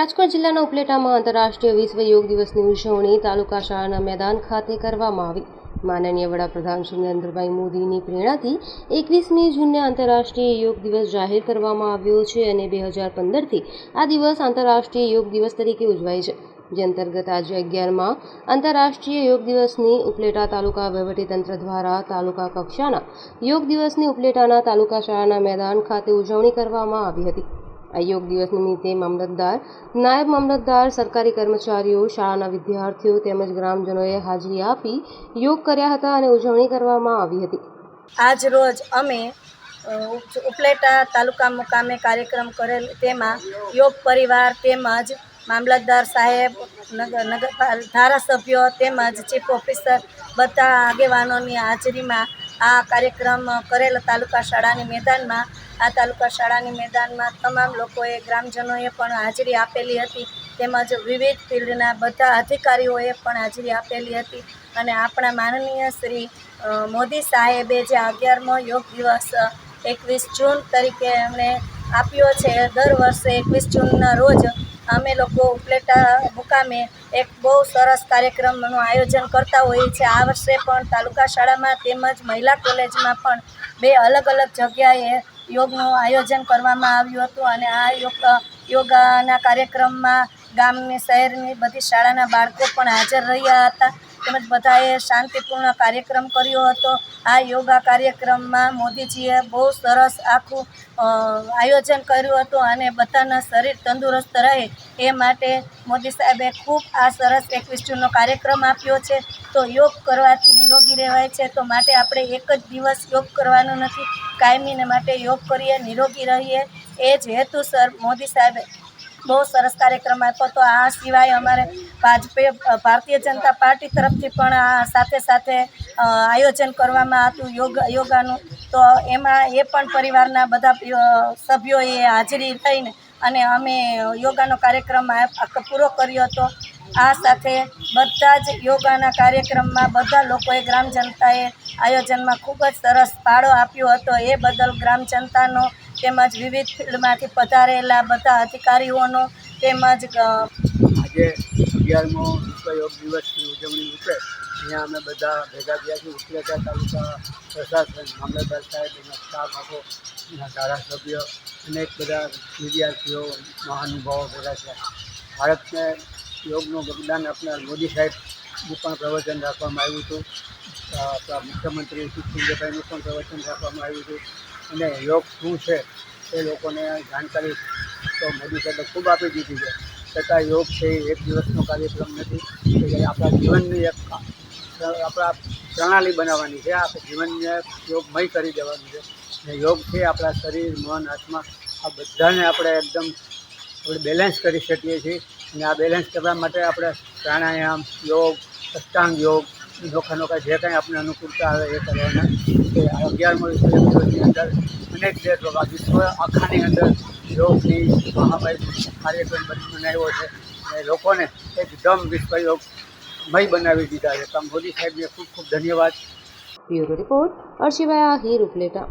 રાજકોટ જિલ્લાના ઉપલેટામાં આંતરરાષ્ટ્રીય વિશ્વ યોગ દિવસની ઉજવણી તાલુકા શાળાના મેદાન ખાતે કરવામાં આવી. માનનીય વડાપ્રધાન શ્રી નરેન્દ્રભાઈ મોદીની પ્રેરણાથી એકવીસમી જૂનને આંતરરાષ્ટ્રીય યોગ દિવસ જાહેર કરવામાં આવ્યો છે અને બે હજાર પંદરથી આ દિવસ આંતરરાષ્ટ્રીય યોગ દિવસ તરીકે ઉજવાય છે. જે અંતર્ગત આજે અગિયારમાં આંતરરાષ્ટ્રીય યોગ દિવસની ઉપલેટા તાલુકા વહીવટીતંત્ર દ્વારા તાલુકા કક્ષાના યોગ દિવસની ઉપલેટાના તાલુકા શાળાના મેદાન ખાતે ઉજવણી કરવામાં આવી હતી. આ યોગ દિવસ નિમિત્તે મામલતદાર, નાયબ મામલતદાર, સરકારી કર્મચારીઓ, શાળાના વિદ્યાર્થીઓ તેમજ ગ્રામજનોએ હાજરી આપી યોગ કર્યા હતા અને ઉજવણી કરવામાં આવી હતી. આજ રોજ અમે ઉપલેટા તાલુકા મુકામે કાર્યક્રમ કરેલ તેમાં યોગ પરિવાર તેમજ મામલતદાર સાહેબ નગર ધારાસભ્યો તેમજ ચીફ ઓફિસર બધા આગેવાનોની હાજરીમાં આ કાર્યક્રમ કરેલ તાલુકા શાળાની મેદાનમાં આ તાલુકા શાળાની મેદાનમાં તમામ લોકોએ, ગ્રામજનોએ પણ હાજરી આપેલી હતી. તેમજ વિવિધ ફિલ્ડના બધા અધિકારીઓએ પણ હાજરી આપેલી હતી. અને આપણા માનનીય શ્રી મોદી સાહેબે જે અગિયારમો યોગ દિવસ એકવીસ જૂન તરીકે એમણે આપ્યો છે. દર વર્ષે એકવીસ જૂનના રોજ અમે લોકો ઉપલેટા મુકામે એક બહુ સરસ કાર્યક્રમનું આયોજન કરતા હોઈએ છીએ. આ વર્ષે પણ તાલુકા શાળામાં તેમજ મહિલા કોલેજમાં પણ બે અલગ અલગ જગ્યાએ યોગનું આયોજન કરવામાં આવ્યું હતું અને આ યોગ, યોગાના કાર્યક્રમમાં ગામની, શહેરની બધી શાળાના બાળકો પણ હાજર રહ્યા હતા. તેમજ બધાએ શાંતિપૂર્ણ કાર્યક્રમ કર્યો હતો. આ યોગા કાર્યક્રમમાં મોદીજીએ બહુ સરસ આખું આયોજન કર્યું હતું અને બધાના શરીર તંદુરસ્ત રહે એ માટે મોદી સાહેબે ખૂબ આ સરસ એકવીસ જૂનનો કાર્યક્રમ આપ્યો છે. તો યોગ કરવાથી નિરોગી રહેવાય છે, તો માટે આપણે એક જ દિવસ યોગ કરવાનો નથી. કાયમીને માટે યોગ કરીએ, નિરોગી રહીએ. એ જ હેતુ સર મોદી સાહેબે. બહુ સરસ કાર્યક્રમ આપ્યો તો આ સિવાય અમારે ભાજપે ભારતીય જનતા પાર્ટી તરફથી પણ આ સાથે સાથે આયોજન કરવામાં હતું, યોગ, યોગાનું. તો એમાં એ પણ પરિવારના બધા સભ્યોએ હાજરી લઈને અને અમે યોગાનો કાર્યક્રમ પૂરો કર્યો હતો. આ સાથે બધા જ યોગાના કાર્યક્રમમાં બધા લોકોએ ગ્રામ જનતાએ આયોજનમાં ખૂબ જ સરસ ફાળો આપ્યો હતો. એ બદલ ગ્રામ જનતાનો તેમજ વિવિધ ફિલ્ડમાંથી પધારેલા બધા અધિકારીઓનો તેમજ આજે અગિયારમો દિવસની ઉજવણી રૂપે અહીંયા અમે બધા ભેગા થયા છીએ ઉપલેટા તાલુકા પ્રશાસન, મામલતદાર સાહેબ, એના સ્ટાફ આખો એના ધારાસભ્ય, અનેક બધા વિદ્યાર્થીઓ, મહાનુભાવો ભેગા થયા. ભારતને યોગનું યોગદાન આપનાર મોદી સાહેબનું પણ પ્રવચન રાખવામાં આવ્યું હતું. આપણા મુખ્યમંત્રી સુખસિંહભાઈનું પણ પ્રવચન રાખવામાં આવ્યું હતું. અને યોગ શું છે, એ લોકોને જાણકારી તો મોદી સાહેબે ખૂબ આપી દીધી છે. છતાં યોગ છે એક દિવસનો કાર્યક્રમ નથી કે આપણા જીવનની એક આપણા પ્રણાલી બનાવવાની છે. આપણે જીવનને યોગમય કરી દેવાનું છે. ને યોગથી આપણા શરીર, મન, આત્મા આ બધાને આપણે એકદમ આપણે બેલેન્સ કરી શકીએ છીએ. અને આ બેલેન્સ કરવા માટે આપણે પ્રાણાયામ, યોગ, અષ્ટાંગ યોગ, નોખા નોખા જે કાંઈ આપણે અનુકૂળતા આવે એ કરવાના. કે અગિયારમો વિશ્વ અંદર. અનેક દેશો વિશ્વ આખાની અંદર યોગની મહામારી કાર્યક્રમ બની બનાવ્યો છે. અને લોકોને એકદમ વિશ્વ યોગ મય બનાવી દીધા છે. તો મોદી સાહેબને ખૂબ ખૂબ ધન્યવાદ. બ્યુરો રિપોર્ટ અર્શિવાયા હીર ઉપલેટા.